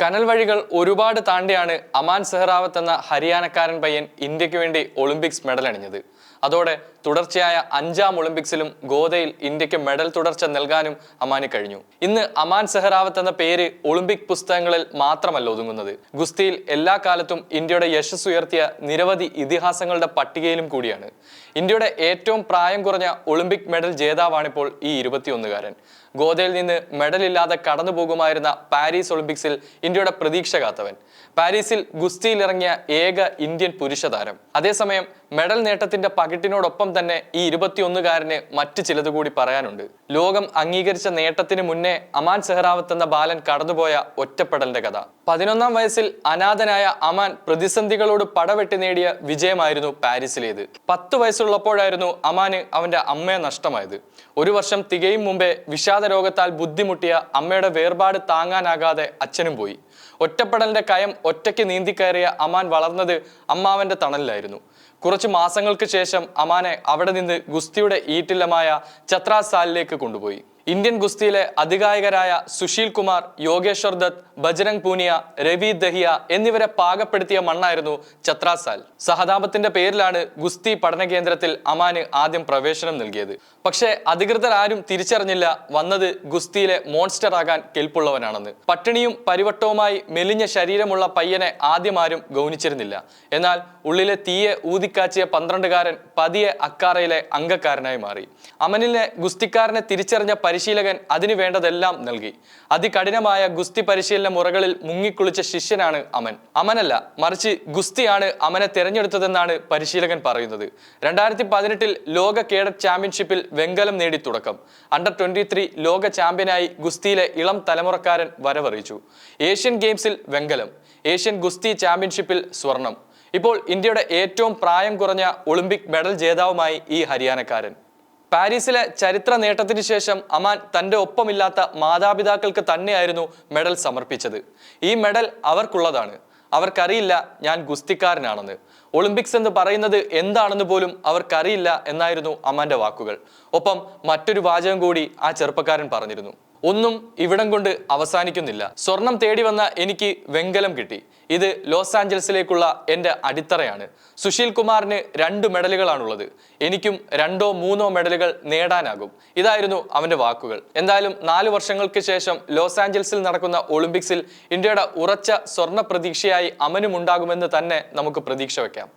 കനൽ വഴികൾ ഒരുപാട് താണ്ടിയാണ് അമാൻ സെഹ്റാവത്ത് എന്ന ഹരിയാനക്കാരൻ പയ്യൻ ഇന്ത്യയ്ക്ക് വേണ്ടി ഒളിമ്പിക്സ് മെഡൽ അണിഞ്ഞത്. അതോടെ തുടർച്ചയായ അഞ്ചാം ഒളിമ്പിക്സിലും ഗോദയിൽ ഇന്ത്യയ്ക്ക് മെഡൽ തുടർച്ച നൽകാനും അമാന് കഴിഞ്ഞു. ഇന്ന് അമാൻ സെഹ്റാവത്ത് എന്ന പേര് ഒളിമ്പിക് പുസ്തകങ്ങളിൽ മാത്രമല്ല ഒതുങ്ങുന്നത്. ഗുസ്തിയിൽ എല്ലാ കാലത്തും ഇന്ത്യയുടെ യശസ് ഉയർത്തിയ നിരവധി ഇതിഹാസങ്ങളുടെ പട്ടികയിലും കൂടിയാണ്. ഇന്ത്യയുടെ ഏറ്റവും പ്രായം കുറഞ്ഞ ഒളിമ്പിക് മെഡൽ ജേതാവാണിപ്പോൾ ഈ ഇരുപത്തിയൊന്നുകാരൻ. ഗോദയിൽ നിന്ന് മെഡൽ ഇല്ലാതെ കടന്നു പോകുമായിരുന്ന പാരീസ് ഒളിമ്പിക്സിൽ ഇന്ത്യയുടെ പ്രതീക്ഷ കാത്തവൻ. പാരീസിൽ ഗുസ്തിയിൽ ഇറങ്ങിയ ഏക ഇന്ത്യൻ പുരുഷ താരം അതേസമയം മെഡൽ നേട്ടത്തിന്റെ പകിട്ടിനോടൊപ്പം തന്നെ ഈ ഇരുപത്തിയൊന്നുകാരന് മറ്റു ചിലതുകൂടി പറയാനുണ്ട്. ലോകം അംഗീകരിച്ച നേട്ടത്തിന് മുന്നേ അമാൻ സെഹ്റാവത്ത് എന്ന ബാലൻ കടന്നുപോയ ഒറ്റപ്പെടലിന്റെ കഥ. പതിനൊന്നാം വയസ്സിൽ അനാഥനായ അമാൻ പ്രതിസന്ധികളോട് പടവെട്ടി നേടിയ വിജയമായിരുന്നു പാരീസിലേത്. പത്ത് വയസ്സുള്ളപ്പോഴായിരുന്നു അമാന് അവന്റെ അമ്മയെ നഷ്ടമായത്. ഒരു വർഷം തികയും മുമ്പേ വിഷാദ രോഗത്താൽ ബുദ്ധിമുട്ടിയ അമ്മയുടെ വേർപാട് താങ്ങാനാകാതെ അച്ഛനും പോയി. ഒറ്റപ്പെടലിന്റെ കയം ഒറ്റയ്ക്ക് നീന്തിക്കയറിയ അമാൻ വളർന്നത് അമ്മാവന്റെ തണലിലായിരുന്നു. കുറച്ച് മാസങ്ങൾക്ക് ശേഷം അമാനെ അവിടെ നിന്ന് ഗുസ്തിയുടെ ഈറ്റില്ലമായ ചത്രാസാലിലേക്ക് കൊണ്ടുപോയി. ഇന്ത്യൻ ഗുസ്തിയിലെ അധികായകരായ സുശീൽ കുമാർ യോഗേശ്വർ ദത്ത് ബജരംഗ് പൂനിയ രവി ദഹിയ എന്നിവരെ പാകപ്പെടുത്തിയ മണ്ണായിരുന്നു ഛത്രാസാൽ. സഹതാപത്തിന്റെ പേരിലാണ് ഗുസ്തി പഠന കേന്ദ്രത്തിൽ അമാന് ആദ്യം പ്രവേശനം നൽകിയത്. പക്ഷേ അധികൃതർ ആരും തിരിച്ചറിഞ്ഞില്ല വന്നത് ഗുസ്തിയിലെ മോൺസ്റ്റർ ആകാൻ കെൽപ്പുള്ളവനാണെന്ന്. പട്ടിണിയും പരിവട്ടവുമായി മെലിഞ്ഞ ശരീരമുള്ള പയ്യനെ ആദ്യം ആരും ഗൗനിച്ചിരുന്നില്ല. എന്നാൽ ഉള്ളിലെ തീയെ ഊതിക്കാച്ചിയ പന്ത്രണ്ടുകാരൻ പതിയെ അക്കാറയിലെ അംഗക്കാരനായി മാറി. അമനിലെ ഗുസ്തിക്കാരനെ തിരിച്ചറിഞ്ഞ പരിശീലകൻ അതിനു വേണ്ടതെല്ലാം നൽകി. അതികഠിനമായ ഗുസ്തി പരിശീലന മുറകളിൽ മുങ്ങിക്കുളിച്ച ശിഷ്യനാണ് അമൻ. അമനല്ല മറിച്ച് ഗുസ്തിയാണ് അമനെ തിരഞ്ഞെടുത്തതെന്നാണ് പരിശീലകൻ പറയുന്നത്. രണ്ടായിരത്തി പതിനെട്ടിൽ ലോക കേഡറ്റ് ചാമ്പ്യൻഷിപ്പിൽ വെങ്കലം നേടി തുടക്കം. അണ്ടർ ട്വന്റി ത്രീ ലോക ചാമ്പ്യനായി ഗുസ്തിയിലെ ഇളം തലമുറക്കാരൻ വരവറിയിച്ചു. ഏഷ്യൻ ഗെയിംസിൽ വെങ്കലം ഏഷ്യൻ ഗുസ്തി ചാമ്പ്യൻഷിപ്പിൽ സ്വർണം. ഇപ്പോൾ ഇന്ത്യയുടെ ഏറ്റവും പ്രായം കുറഞ്ഞ ഒളിമ്പിക് മെഡൽ ജേതാവുമായി ഈ ഹരിയാനക്കാരൻ. പാരീസിലെ ചരിത്ര നേട്ടത്തിന് ശേഷം അമാൻ തന്റെ ഒപ്പമില്ലാത്ത മാതാപിതാക്കൾക്ക് തന്നെയായിരുന്നു മെഡൽ സമർപ്പിച്ചത്. ഈ മെഡൽ അവർക്കുള്ളതാണ്. അവർക്കറിയില്ല ഞാൻ ഗുസ്തിക്കാരനാണെന്ന്. ഒളിമ്പിക്സ് എന്ന് പറയുന്നത് എന്താണെന്ന് പോലും അവർക്കറിയില്ല എന്നായിരുന്നു അമാന്റെ വാക്കുകൾ. ഒപ്പം മറ്റൊരു വാചകം കൂടി ആ ചെറുപ്പക്കാരൻ പറഞ്ഞിരുന്നു. ഒന്നും ഇവിടം കൊണ്ട് അവസാനിക്കുന്നില്ല. സ്വർണം തേടി വന്ന എനിക്ക് വെങ്കലം കിട്ടി. ഇത് ലോസ് ആഞ്ചൽസിലേക്കുള്ള എന്റെ അടിത്തറയാണ്. സുശീൽ കുമാറിന് രണ്ട് മെഡലുകളാണുള്ളത്. എനിക്കും രണ്ടോ മൂന്നോ മെഡലുകൾ നേടാനാകും. ഇതായിരുന്നു അവന്റെ വാക്കുകൾ. എന്തായാലും നാല് വർഷങ്ങൾക്ക് ശേഷം ലോസ് ആഞ്ചൽസിൽ നടക്കുന്ന ഒളിമ്പിക്സിൽ ഇന്ത്യയുടെ ഉറച്ച സ്വർണ പ്രതീക്ഷയായി അമനുമുണ്ടാകുമെന്ന് തന്നെ നമുക്ക് പ്രതീക്ഷ വെക്കാം.